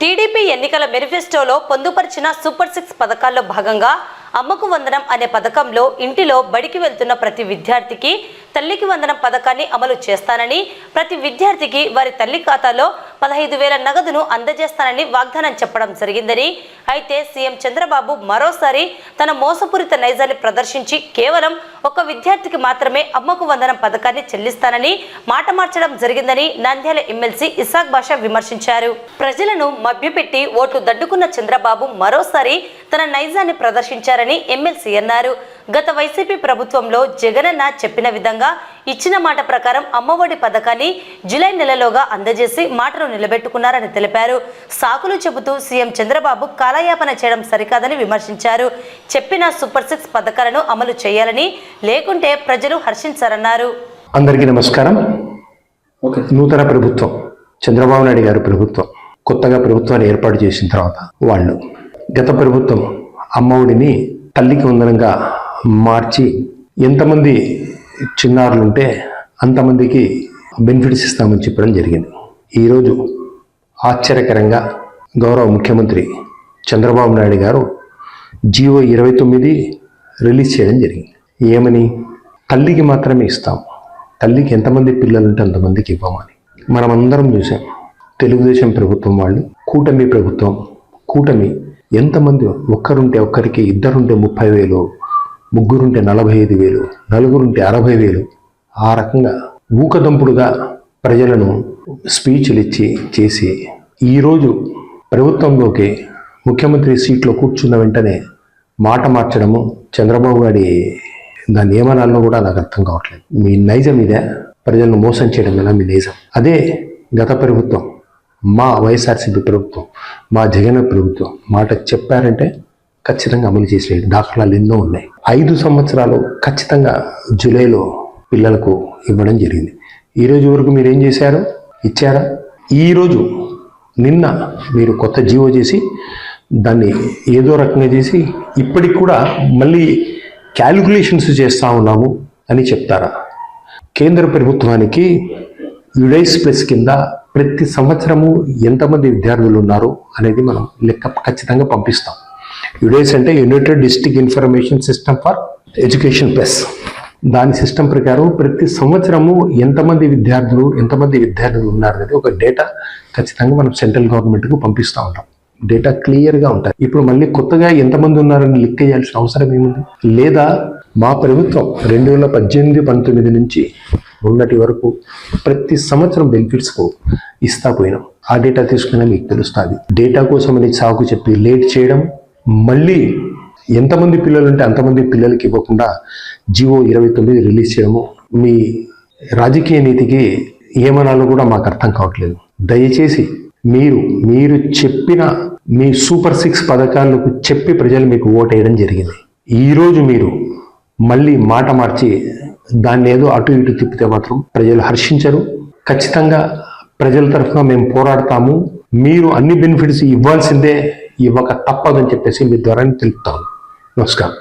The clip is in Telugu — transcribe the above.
టీడీపీ ఎన్నికల మేనిఫెస్టోలో పొందుపరిచిన సూపర్ సిక్స్ పథకాల్లో భాగంగా అమ్మకు వందనం అనే పథకంలో ఇంటిలో బడికి వెళ్తున్న ప్రతి విద్యార్థికి తల్లికి వందనం పథకాన్ని అమలు చేస్తానని ప్రతి విద్యార్థికి వారి తల్లి ఖాతాలో పదహైదు వేల నగదును అందజేస్తానని వాగ్దానం చెప్పడం జరిగిందని అయితే సీఎం చంద్రబాబు మరోసారి తన మోసపూరిత నైజాన్ని ప్రదర్శించి కేవలం ఒక విద్యార్థికి మాత్రమే అమ్మకు వందనం పథకాన్ని చెల్లిస్తానని మాట మార్చడం జరిగిందని నంద్యాల ఎమ్మెల్సీ ఇసాక్ బాషా విమర్శించారు. ప్రజలను మభ్యపెట్టి ఓట్లు దడ్డుకున్న చంద్రబాబు మరోసారి తన నైజాన్ని ప్రదర్శించారని ఎమ్మెల్సీ అన్నారు. గత వైసీపీ ప్రభుత్వంలో జగనన్న చెప్పిన విధంగా ఇచ్చిన మాట ప్రకారం అమ్మఒడి పథకాన్ని జూలై నెలలోగా అందజేసి మాటను నిలబెట్టుకున్నారని తెలిపారు. సాకులు చెబుతూ సీఎం చంద్రబాబు కాలయాపన చేయడం సరికాదని విమర్శించారు. చెప్పిన సూపర్ సిక్స్ పథకాలను అమలు చేయాలని లేకుంటే ప్రజలు హర్షించారన్నారు. అందరికీ నమస్కారం. ఓకే. నూతన ప్రభుత్వం చంద్రబాబు నాయుడు గారి ప్రభుత్వం కొత్తగా ప్రభుత్వాన్ని ఏర్పాటు చేసిన తర్వాత వాళ్ళు గత ప్రభుత్వం అమ్మఒడిని తల్లికి వందనంగా మార్చి ఎంతమంది చిన్నారులు ఉంటే అంతమందికి బెనిఫిట్స్ ఇస్తామని చెప్పడం జరిగింది. ఈరోజు ఆశ్చర్యకరంగా గౌరవ ముఖ్యమంత్రి చంద్రబాబు నాయుడు గారు జియో ఇరవై తొమ్మిది రిలీజ్ చేయడం జరిగింది. ఏమని? తల్లికి మాత్రమే ఇస్తాం. తల్లికి ఎంతమంది పిల్లలు ఉంటే అంతమందికి ఇవ్వమని. మనమందరం చూసాం. తెలుగుదేశం ప్రభుత్వం వాళ్ళు కూటమి ప్రభుత్వం కూటమి ఎంతమంది ఒక్కరుంటే ఒక్కరికి ఇద్దరుంటే ముప్పై వేలు ముగ్గురుంటే నలభై ఐదు వేలు నలుగురుంటే అరవై వేలు ఆ రకంగా ఊకదంపుడుగా ప్రజలను స్పీచ్లు ఇచ్చి చేసి ఈరోజు ప్రభుత్వంలోకి ముఖ్యమంత్రి సీట్లో కూర్చున్న వెంటనే మాట మార్చడము చంద్రబాబు గారి దాన్ని ఏమనాలో కూడా నాకు అర్థం కావట్లేదు. మీ నైజం ఇదే. ప్రజలను మోసం చేయడం ఎలా? మీ నైజం. అదే గత ప్రభుత్వం మా వైఎస్ఆర్సీపీ ప్రభుత్వం మా జగన్ ప్రభుత్వం మాట చెప్పారంటే ఖచ్చితంగా అమలు చేసే దాఖలాలు ఎన్నో ఉన్నాయి. ఐదు సంవత్సరాలు ఖచ్చితంగా జూలైలో పిల్లలకు ఇవ్వడం జరిగింది. ఈ రోజు వరకు మీరు ఏం చేశారు? ఇచ్చారా? ఈరోజు నిన్న మీరు కొత్త జీవో చేసి దాన్ని ఏదో రకంగా చేసి ఇప్పటికి కూడా మళ్ళీ క్యాలిక్యులేషన్స్ చేస్తూ ఉన్నాము అని చెప్తారా? కేంద్ర ప్రభుత్వానికి యుడైస్ ప్లస్ కింద ప్రతి సంవత్సరము ఎంతమంది విద్యార్థులు ఉన్నారు అనేది మనం లెక్క ఖచ్చితంగా పంపిస్తాం. యుడైస్ అంటే united district information system for education plus దాని సిస్టమ్ ప్రకారం ప్రతి సంవత్సరము ఎంతమంది విద్యార్థులు ఎంతమంది విద్యార్థులు ఉన్నారు అనేది ఒక డేటా ఖచ్చితంగా మనం సెంట్రల్ గవర్నమెంట్కు పంపిస్తూ ఉంటాం. డేటా క్లియర్గా ఉంటాయి. ఇప్పుడు మళ్ళీ కొత్తగా ఎంతమంది ఉన్నారని లిక్ చేయాల్సిన అవసరం ఏముంది? లేదా మా ప్రభుత్వం రెండు వేల పద్దెనిమిది పంతొమ్మిది నుంచి ఉన్నటి వరకు ప్రతి సంవత్సరం బెనిఫిట్స్కు ఇస్తా పోయినాం. ఆ డేటా తీసుకునే మీకు తెలుస్తుంది. డేటా కోసం అని సాకు చెప్పి లేట్ చేయడం మళ్ళీ ఎంతమంది పిల్లలు ఉంటే అంతమంది పిల్లలకి ఇవ్వకుండా జివో ఇరవై తొమ్మిది రిలీజ్ చేయడము మీ రాజకీయ నీతికి ఏమనాలో కూడా మాకు అర్థం కావట్లేదు. దయచేసి మీరు మీరు చెప్పిన మీ సూపర్ సిక్స్ పథకాలకు చెప్పి ప్రజలు మీకు ఓటేయడం జరిగింది. ఈరోజు మీరు మళ్ళీ మాట మార్చి దాన్ని ఏదో అటు ఇటు తిప్పితే మాత్రం ప్రజలు హర్షించరు. ఖచ్చితంగా ప్రజల తరఫున మేము పోరాడతాము. మీరు అన్ని బెనిఫిట్స్ ఇవ్వాల్సిందే ఇవ్వక తప్పదని చెప్పేసి మీ ద్వారా తెలుపుతాను. నమస్కారం.